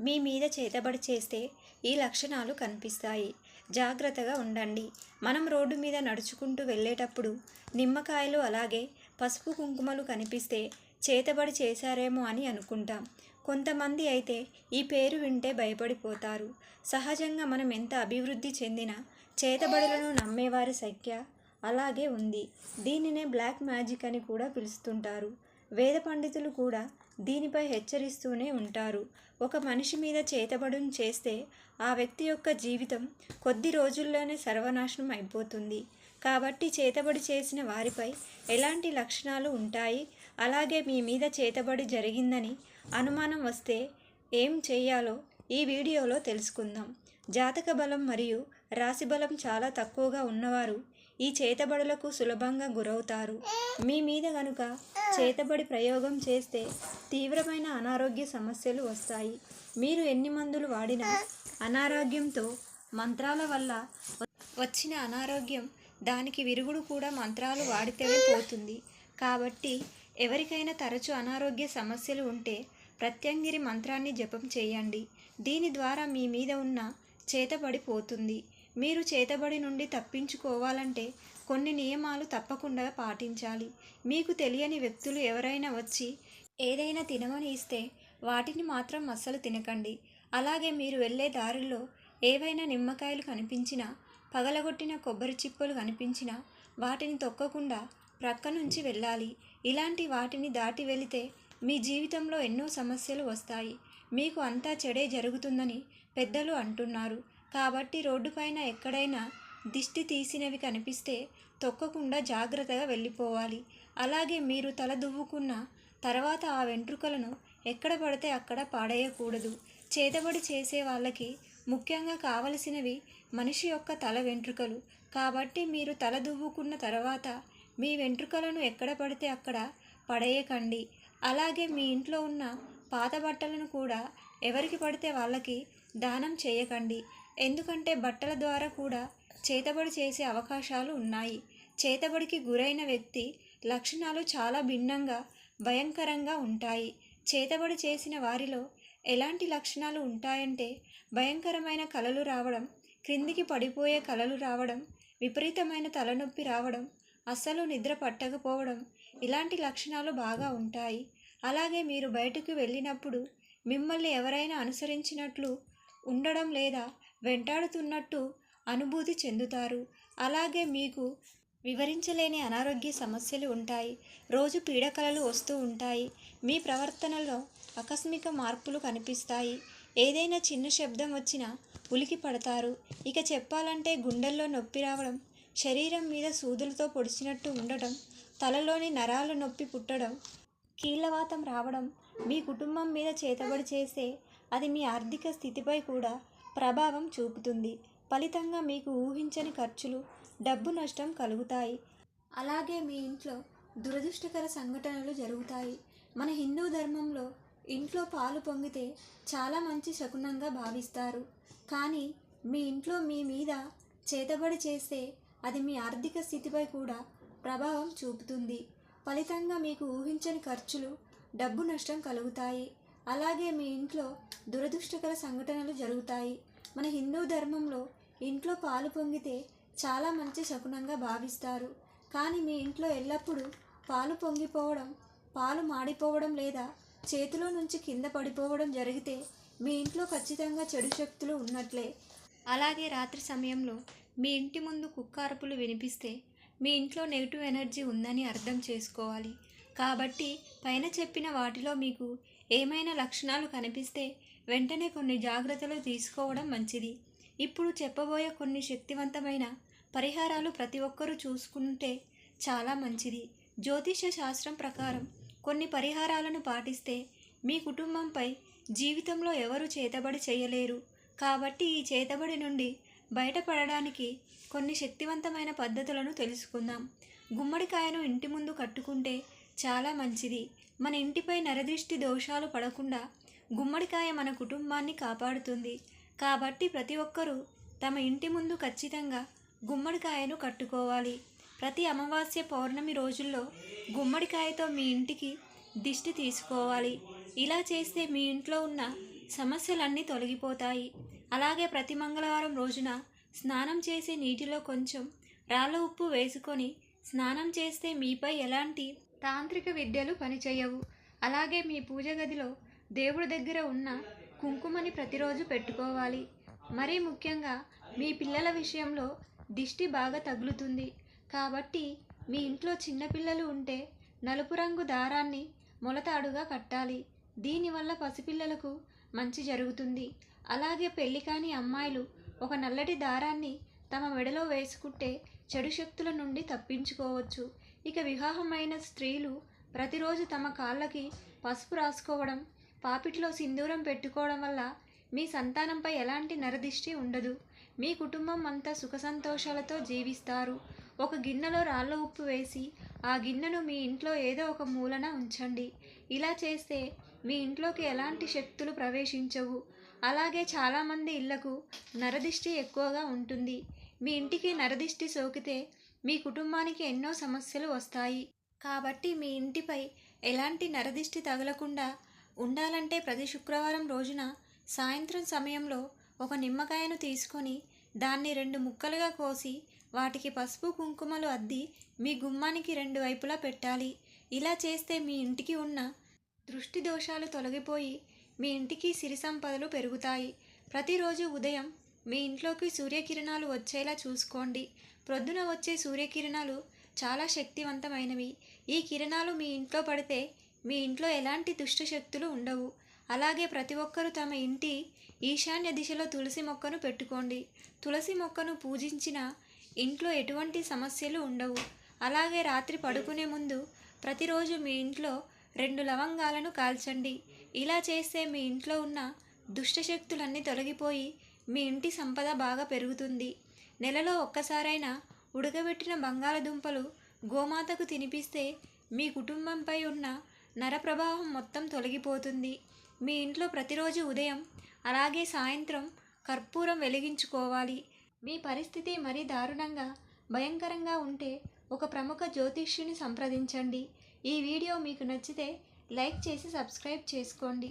మీ మీద చేతబడి చేస్తే ఈ లక్షణాలు కనిపిస్తాయి. జాగ్రత్తగా ఉండండి. మనం రోడ్డు మీద నడుచుకుంటూ వెళ్ళేటప్పుడు నిమ్మకాయలు అలాగే పసుపు కుంకుమలు కనిపిస్తే చేతబడి చేశారేమో అని అనుకుంటాం. కొంతమంది అయితే ఈ పేరు వింటే భయపడిపోతారు. సహజంగా మనం ఎంత అభివృద్ధి చెందిన చేతబడులను నమ్మేవారి సంఖ్య అలాగే ఉంది. దీనినే బ్లాక్ మ్యాజిక్ అని కూడా పిలుస్తుంటారు. వేద పండితులు కూడా దీనిపై హెచ్చరిస్తూనే ఉంటారు. ఒక మనిషి మీద చేతబడును చేస్తే ఆ వ్యక్తి యొక్క జీవితం కొద్ది రోజుల్లోనే సర్వనాశనం అయిపోతుంది. కాబట్టి చేతబడి చేసిన వారిపై ఎలాంటి లక్షణాలు ఉంటాయి? అలాగే మీ మీద చేతబడి జరిగిందని అనుమానం వస్తే ఏం చేయాలో ఈ వీడియోలో తెలుసుకుందాం. జాతక బలం మరియు రాశి బలం చాలా తక్కువగా ఉన్నవారు ఈ చేతబడులకు సులభంగా గురవుతారు. మీ మీద గనుక చేతబడి ప్రయోగం చేస్తే తీవ్రమైన అనారోగ్య సమస్యలు వస్తాయి. మీరు ఎన్ని మందులు వాడినా అనారోగ్యంతో మంత్రాల వల్ల వచ్చిన అనారోగ్యం దానికి విరుగుడు కూడా మంత్రాలు వాడితేనే పోతుంది. కాబట్టి ఎవరికైనా తరచూ అనారోగ్య సమస్యలు ఉంటే ప్రత్యంగిరి మంత్రాన్ని జపం చేయండి. దీని ద్వారా మీ మీద ఉన్న చేతబడి పోతుంది. మీరు చేతబడి నుండి తప్పించుకోవాలంటే కొన్ని నియమాలు తప్పకుండా పాటించాలి. మీకు తెలియని వ్యక్తులు ఎవరైనా వచ్చి ఏదైనా తినమని ఇస్తే వాటిని మాత్రం అస్సలు తినకండి. అలాగే మీరు వెళ్ళే దారిలో ఏవైనా నిమ్మకాయలు కనిపించినా పగలగొట్టిన కొబ్బరి చిప్పలు కనిపించినా వాటిని తొక్కకుండా ప్రక్క నుంచి వెళ్ళాలి. ఇలాంటి వాటిని దాటి వెళితే మీ జీవితంలో ఎన్నో సమస్యలు వస్తాయి. మీకు అంతా చెడే జరుగుతుందని పెద్దలు అంటున్నారు. కాబట్టి రోడ్డుపైన ఎక్కడైనా దిష్టి తీసినవి కనిపిస్తే తొక్కకుండా జాగ్రత్తగా వెళ్ళిపోవాలి. అలాగే మీరు తల దువ్వుకున్న తర్వాత ఆ వెంట్రుకలను ఎక్కడ పడితే అక్కడ పాడేయకూడదు. చేతబడి చేసే వాళ్ళకి ముఖ్యంగా కావలసినవి మనిషి యొక్క తల వెంట్రుకలు. కాబట్టి మీరు తల దువ్వుకున్న తర్వాత మీ వెంట్రుకలను ఎక్కడ పడితే అక్కడ పడేయకండి. అలాగే మీ ఇంట్లో ఉన్న పాత బట్టలను కూడా ఎవరికి పడితే వాళ్ళకి దానం చేయకండి. ఎందుకంటే బట్టల ద్వారా కూడా చేతబడి చేసే అవకాశాలు ఉన్నాయి. చేతబడికి గురైన వ్యక్తి లక్షణాలు చాలా భిన్నంగా భయంకరంగా ఉంటాయి. చేతబడి చేసిన వారిలో ఎలాంటి లక్షణాలు ఉంటాయంటే భయంకరమైన కలలు రావడం క్రిందికి పడిపోయే కలలు రావడం విపరీతమైన తలనొప్పి రావడం అస్సలు నిద్ర పట్టకపోవడం ఇలాంటి లక్షణాలు బాగా ఉంటాయి. అలాగే మీరు బయటకు వెళ్ళినప్పుడు మిమ్మల్ని ఎవరైనా అనుసరించినట్లు ఉండడం లేదా వెంటాడుతున్నట్టు అనుభూతి చెందుతారు. అలాగే మీకు వివరించలేని అనారోగ్య సమస్యలు ఉంటాయి. రోజు పీడకలలు వస్తూ ఉంటాయి. మీ ప్రవర్తనలో ఆకస్మిక మార్పులు కనిపిస్తాయి. ఏదైనా చిన్న శబ్దం వచ్చినా ఉలికి పడతారు. ఇక చెప్పాలంటే గుండెల్లో నొప్పి రావడం శరీరం మీద సూదులతో పొడిచినట్టు ఉండటం తలలోని నరాలు నొప్పి పుట్టడం కీళ్ళవాతం రావడం మీ కుటుంబం మీద చేతబడి చేసే అది మీ ఆర్థిక స్థితిపై కూడా ప్రభావం చూపుతుంది. ఫలితంగా మీకు ఊహించని ఖర్చులు డబ్బు నష్టం కలుగుతాయి. అలాగే మీ ఇంట్లో దురదృష్టకర సంఘటనలు జరుగుతాయి. మన హిందూ ధర్మంలో ఇంట్లో పాలు పొంగితే చాలా మంచి శకునంగా భావిస్తారు. కానీ మీ ఇంట్లో మీ మీద చేతబడి చేస్తే అది మీ ఆర్థిక స్థితిపై కూడా ప్రభావం చూపుతుంది. ఫలితంగా మీకు ఊహించని ఖర్చులు డబ్బు నష్టం కలుగుతాయి. అలాగే మీ ఇంట్లో దురదృష్టకర సంఘటనలు జరుగుతాయి. మన హిందూ ధర్మంలో ఇంట్లో పాలు పొంగితే చాలా మంచి శకునంగా భావిస్తారు. కానీ మీ ఇంట్లో ఎల్లప్పుడూ పాలు పొంగిపోవడం పాలు మాడిపోవడం లేదా చేతిలో నుంచి కింద పడిపోవడం జరిగితే మీ ఇంట్లో ఖచ్చితంగా చెడు శక్తులు ఉన్నట్లే. అలాగే రాత్రి సమయంలో మీ ఇంటి ముందు కుక్క అరుపులు వినిపిస్తే మీ ఇంట్లో నెగిటివ్ ఎనర్జీ ఉందని అర్థం చేసుకోవాలి. కాబట్టి పైన చెప్పిన వాటిలో మీకు ఏమైనా లక్షణాలు కనిపిస్తే వెంటనే కొన్ని జాగ్రత్తలు తీసుకోవడం మంచిది. ఇప్పుడు చెప్పబోయే కొన్ని శక్తివంతమైన పరిహారాలు ప్రతి ఒక్కరూ చూసుకుంటే చాలా మంచిది. జ్యోతిష శాస్త్రం ప్రకారం కొన్ని పరిహారాలను పాటిస్తే మీ కుటుంబంపై జీవితంలో ఎవరు చేతబడి చేయలేరు. కాబట్టి ఈ చేతబడి నుండి బయటపడడానికి కొన్ని శక్తివంతమైన పద్ధతులను తెలుసుకుందాం. గుమ్మడికాయను ఇంటి ముందు కట్టుకుంటే చాలా మంచిది. మన ఇంటిపై నరదృష్టి దోషాలు పడకుండా గుమ్మడికాయ మన కుటుంబాన్ని కాపాడుతుంది. కాబట్టి ప్రతి ఒక్కరూ తమ ఇంటి ముందు ఖచ్చితంగా గుమ్మడికాయను కట్టుకోవాలి. ప్రతి అమావాస్య పౌర్ణమి రోజుల్లో గుమ్మడికాయతో మీ ఇంటికి దిష్టి తీసుకోవాలి. ఇలా చేస్తే మీ ఇంట్లో ఉన్న సమస్యలన్నీ తొలగిపోతాయి. అలాగే ప్రతి మంగళవారం రోజున స్నానం చేసే నీటిలో కొంచెం రాళ్ళ ఉప్పు వేసుకొని స్నానం చేస్తే మీపై ఎలాంటి తాంత్రిక విద్యలు పనిచేయవు. అలాగే మీ పూజ గదిలో దేవుడి దగ్గర ఉన్న కుంకుమని ప్రతిరోజు పెట్టుకోవాలి. మరీ ముఖ్యంగా మీ పిల్లల విషయంలో దిష్టి బాగా తగులుతుంది. కాబట్టి మీ ఇంట్లో చిన్నపిల్లలు ఉంటే నలుపు రంగు దారాన్ని మొలతాడుగా కట్టాలి. దీనివల్ల పసిపిల్లలకు మంచి జరుగుతుంది. అలాగే పెళ్ళి కాని అమ్మాయిలు ఒక నల్లటి దారాన్ని తమ మెడలో వేసుకుంటే చెడు శక్తుల నుండి తప్పించుకోవచ్చు. ఇక వివాహమైన స్త్రీలు ప్రతిరోజు తమ కాళ్ళకి పసుపు రాసుకోవడం పాపిట్లో సింధూరం పెట్టుకోవడం వల్ల మీ సంతానంపై ఎలాంటి నరదిష్టి ఉండదు. మీ కుటుంబం అంతా సుఖ సంతోషాలతో జీవిస్తారు. ఒక గిన్నెలో రాళ్ళ ఉప్పు వేసి ఆ గిన్నెను మీ ఇంట్లో ఏదో ఒక మూలన ఉంచండి. ఇలా చేస్తే మీ ఇంట్లోకి ఎలాంటి శక్తులు ప్రవేశించవు. అలాగే చాలామంది ఇళ్ళకు నరదిష్టి ఎక్కువగా ఉంటుంది. మీ ఇంటికి నరదిష్టి సోకితే మీ కుటుంబానికి ఎన్నో సమస్యలు వస్తాయి. కాబట్టి మీ ఇంటిపై ఎలాంటి నరదిష్టి తగలకుండా ఉండాలంటే ప్రతి శుక్రవారం రోజున సాయంత్రం సమయంలో ఒక నిమ్మకాయను తీసుకొని దాన్ని రెండు ముక్కలుగా కోసి వాటికి పసుపు కుంకుమలు అద్ది మీ గుమ్మానికి రెండు వైపులా పెట్టాలి. ఇలా చేస్తే మీ ఇంటికి ఉన్న దృష్టి దోషాలు తొలగిపోయి మీ ఇంటికి సిరి సంపదలు పెరుగుతాయి. ప్రతిరోజు ఉదయం మీ ఇంట్లోకి సూర్యకిరణాలు వచ్చేలా చూసుకోండి. ప్రొద్దున వచ్చే సూర్యకిరణాలు చాలా శక్తివంతమైనవి. ఈ కిరణాలు మీ ఇంట్లో పడితే మీ ఇంట్లో ఎలాంటి దుష్ట శక్తులు ఉండవు. అలాగే ప్రతి ఒక్కరూ తమ ఇంటి ఈశాన్య దిశలో తులసి మొక్కను పెట్టుకోండి. తులసి మొక్కను పూజించిన ఇంట్లో ఎటువంటి సమస్యలు ఉండవు. అలాగే రాత్రి పడుకునే ముందు ప్రతిరోజు మీ ఇంట్లో రెండు లవంగాలను కాల్చండి. ఇలా చేస్తే మీ ఇంట్లో ఉన్న దుష్టశక్తులన్నీ తొలగిపోయి మీ ఇంటి సంపద బాగా పెరుగుతుంది. నెలలో ఒక్కసారైనా ఉడకబెట్టిన బంగాళదుంపలు గోమాతకు తినిపిస్తే మీ కుటుంబంపై ఉన్న నరప్రభావం మొత్తం తొలగిపోతుంది. మీ ఇంట్లో ప్రతిరోజు ఉదయం అలాగే సాయంత్రం కర్పూరం వెలిగించుకోవాలి. మీ పరిస్థితి మరీ దారుణంగా భయంకరంగా ఉంటే ఒక ప్రముఖ జ్యోతిష్యుని సంప్రదించండి. ఈ వీడియో మీకు నచ్చితే లైక్ చేసి సబ్స్క్రైబ్ చేసుకోండి.